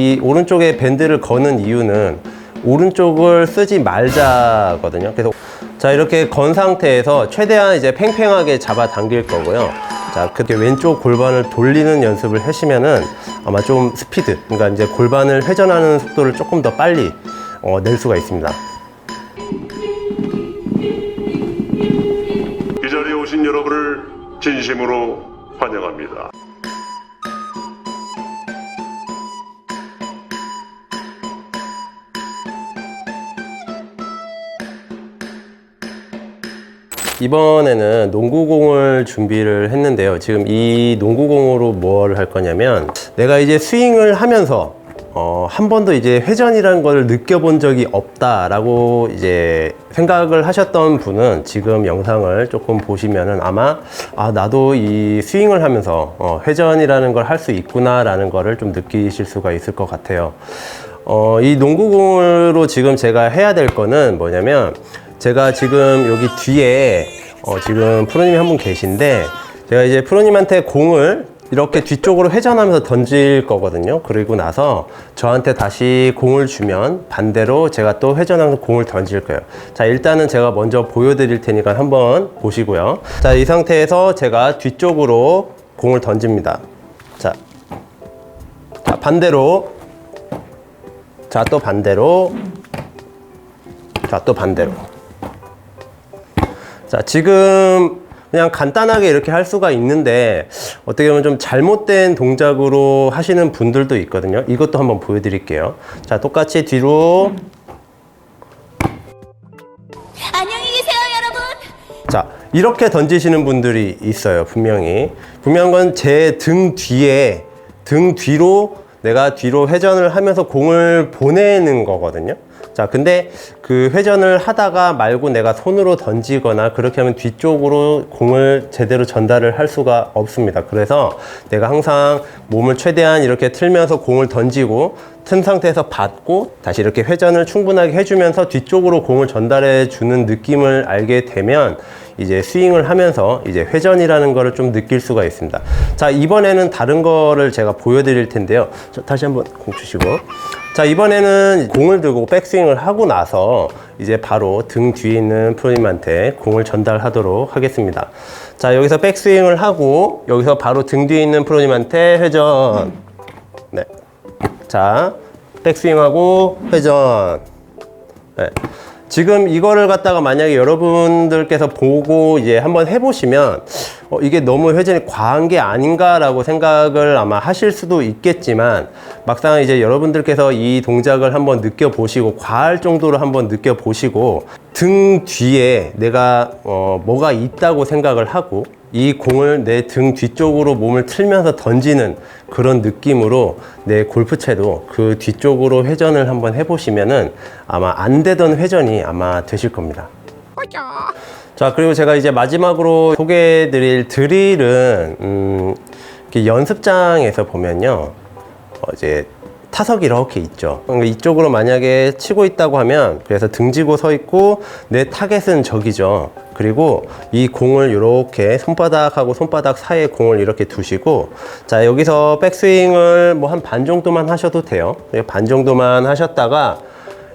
이 오른쪽에 밴드를 거는 이유는 오른쪽을 쓰지 말자거든요. 그래서 자 이렇게 건 상태에서 최대한 이제 팽팽하게 잡아 당길 거고요. 자 그렇게 왼쪽 골반을 돌리는 연습을 하시면은 아마 좀 스피드, 그러니까 이제 골반을 회전하는 속도를 조금 더 빨리 어, 낼 수가 있습니다. 이 자리에 오신 여러분을 진심으로 환영합니다. 이번에는 농구공을 준비를 했는데요. 지금 이 농구공으로 뭘 할 거냐면 내가 이제 스윙을 하면서 어, 한 번도 이제 회전이라는 걸 느껴본 적이 없다라고 이제 생각을 하셨던 분은 지금 영상을 조금 보시면은 아마 아, 나도 이 스윙을 하면서 어, 회전이라는 걸 할 수 있구나라는 거를 좀 느끼실 수가 있을 것 같아요. 어, 이 농구공으로 지금 제가 해야 될 거는 뭐냐면 제가 지금 여기 뒤에 어, 지금 프로님이 한 분 계신데 제가 이제 프로님한테 공을 이렇게 뒤쪽으로 회전하면서 던질 거거든요. 그리고 나서 저한테 다시 공을 주면 반대로 제가 또 회전하면서 공을 던질 거예요. 자, 일단은 제가 먼저 보여드릴 테니까 한번 보시고요. 자, 이 상태에서 제가 뒤쪽으로 공을 던집니다. 자, 자 반대로. 자, 또 반대로. 자, 또 반대로. 자, 지금 그냥 간단하게 이렇게 할 수가 있는데 어떻게 보면 좀 잘못된 동작으로 하시는 분들도 있거든요. 이것도 한번 보여드릴게요. 자, 똑같이 뒤로. 안녕히 계세요, 여러분. 자, 이렇게 던지시는 분들이 있어요. 분명히. 분명한 건 제 등 뒤에, 등 뒤로 내가 뒤로 회전을 하면서 공을 보내는 거거든요. 자, 근데 그 회전을 하다가 말고 내가 손으로 던지거나 그렇게 하면 뒤쪽으로 공을 제대로 전달을 할 수가 없습니다. 그래서 내가 항상 몸을 최대한 이렇게 틀면서 공을 던지고 튼 상태에서 받고 다시 이렇게 회전을 충분하게 해주면서 뒤쪽으로 공을 전달해 주는 느낌을 알게 되면 이제 스윙을 하면서 이제 회전이라는 거를 좀 느낄 수가 있습니다. 자, 이번에는 다른 거를 제가 보여드릴 텐데요. 자, 다시 한번 공 주시고. 자, 이번에는 공을 들고 백스윙을 하고 나서 이제 바로 등 뒤에 있는 프로님한테 공을 전달하도록 하겠습니다. 자, 여기서 백스윙을 하고 여기서 바로 등 뒤에 있는 프로님한테 회전. 네. 자, 백스윙하고 회전. 네. 지금 이거를 갖다가 만약에 여러분들께서 보고 이제 한번 해보시면 어, 이게 너무 회전이 과한 게 아닌가라고 생각을 아마 하실 수도 있겠지만 막상 이제 여러분들께서 이 동작을 한번 느껴보시고 과할 정도로 한번 느껴보시고 등 뒤에 내가 어, 뭐가 있다고 생각을 하고 이 공을 내 등 뒤쪽으로 몸을 틀면서 던지는 그런 느낌으로 내 골프채도 그 뒤쪽으로 회전을 한번 해보시면은 아마 안 되던 회전이 아마 되실 겁니다. 자, 그리고 제가 이제 마지막으로 소개해 드릴 드릴은, 음, 이렇게 연습장에서 보면요. 어, 이제 타석이 이렇게 있죠. 그러니까 이쪽으로 만약에 치고 있다고 하면 그래서 등지고 서 있고 내 타겟은 저기죠. 그리고 이 공을 이렇게 손바닥하고 손바닥 사이에 공을 이렇게 두시고 자 여기서 백스윙을 뭐 한 반 정도만 하셔도 돼요. 반 정도만 하셨다가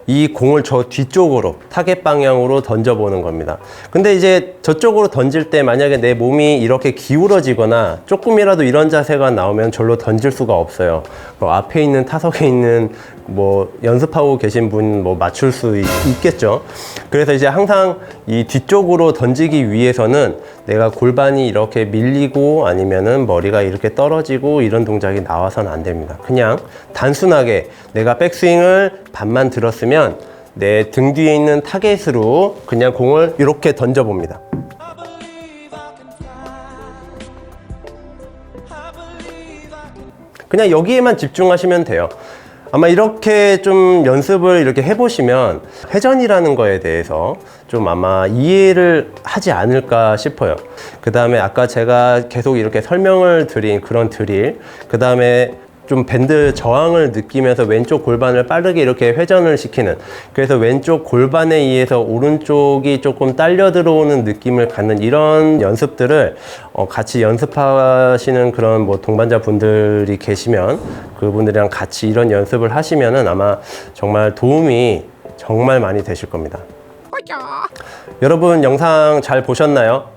이 공을 저 뒤쪽으로 타겟 방향으로 던져보는 겁니다. 근데 이제 저쪽으로 던질 때 만약에 내 몸이 이렇게 기울어지거나 조금이라도 이런 자세가 나오면 절로 던질 수가 없어요. 뭐 앞에 있는 타석에 있는 뭐 연습하고 계신 분 뭐 맞출 수 있, 있겠죠. 그래서 이제 항상 이 뒤쪽으로 던지기 위해서는 내가 골반이 이렇게 밀리고 아니면은 머리가 이렇게 떨어지고 이런 동작이 나와서는 안 됩니다. 그냥 단순하게 내가 백스윙을 반만 들었으면 내 등 뒤에 있는 타겟으로 그냥 공을 이렇게 던져 봅니다. 그냥 여기에만 집중하시면 돼요. 아마 이렇게 좀 연습을 이렇게 해보시면 회전이라는 거에 대해서 좀 아마 이해를 하지 않을까 싶어요. 그 다음에 아까 제가 계속 이렇게 설명을 드린 그런 드릴, 그 다음에 좀 밴드 저항을 느끼면서 왼쪽 골반을 빠르게 이렇게 회전을 시키는 그래서 왼쪽 골반에 의해서 오른쪽이 조금 딸려 들어오는 느낌을 갖는 이런 연습들을 어, 같이 연습하시는 그런 뭐 동반자 분들이 계시면 그분들이랑 같이 이런 연습을 하시면은 아마 정말 도움이 정말 많이 되실 겁니다. 여러분 영상 잘 보셨나요?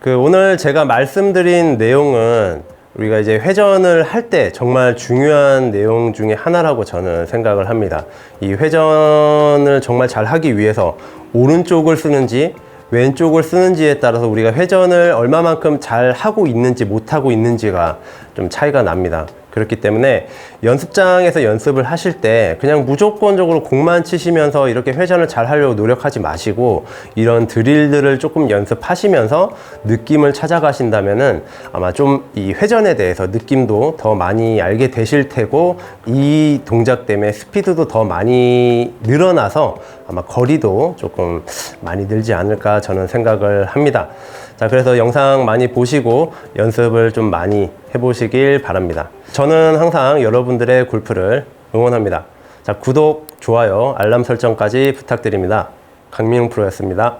그 오늘 제가 말씀드린 내용은 우리가 이제 회전을 할 때 정말 중요한 내용 중에 하나라고 저는 생각을 합니다. 이 회전을 정말 잘 하기 위해서 오른쪽을 쓰는지 왼쪽을 쓰는지에 따라서 우리가 회전을 얼마만큼 잘 하고 있는지 못하고 있는지가 좀 차이가 납니다. 그렇기 때문에 연습장에서 연습을 하실 때 그냥 무조건적으로 공만 치시면서 이렇게 회전을 잘 하려고 노력하지 마시고 이런 드릴들을 조금 연습하시면서 느낌을 찾아가신다면은 아마 좀 이 회전에 대해서 느낌도 더 많이 알게 되실 테고 이 동작 때문에 스피드도 더 많이 늘어나서 아마 거리도 조금 많이 늘지 않을까 저는 생각을 합니다. 자, 그래서 영상 많이 보시고 연습을 좀 많이 해보시길 바랍니다. 저는 항상 여러분들의 골프를 응원합니다. 자, 구독, 좋아요, 알람 설정까지 부탁드립니다. 강민웅 프로였습니다.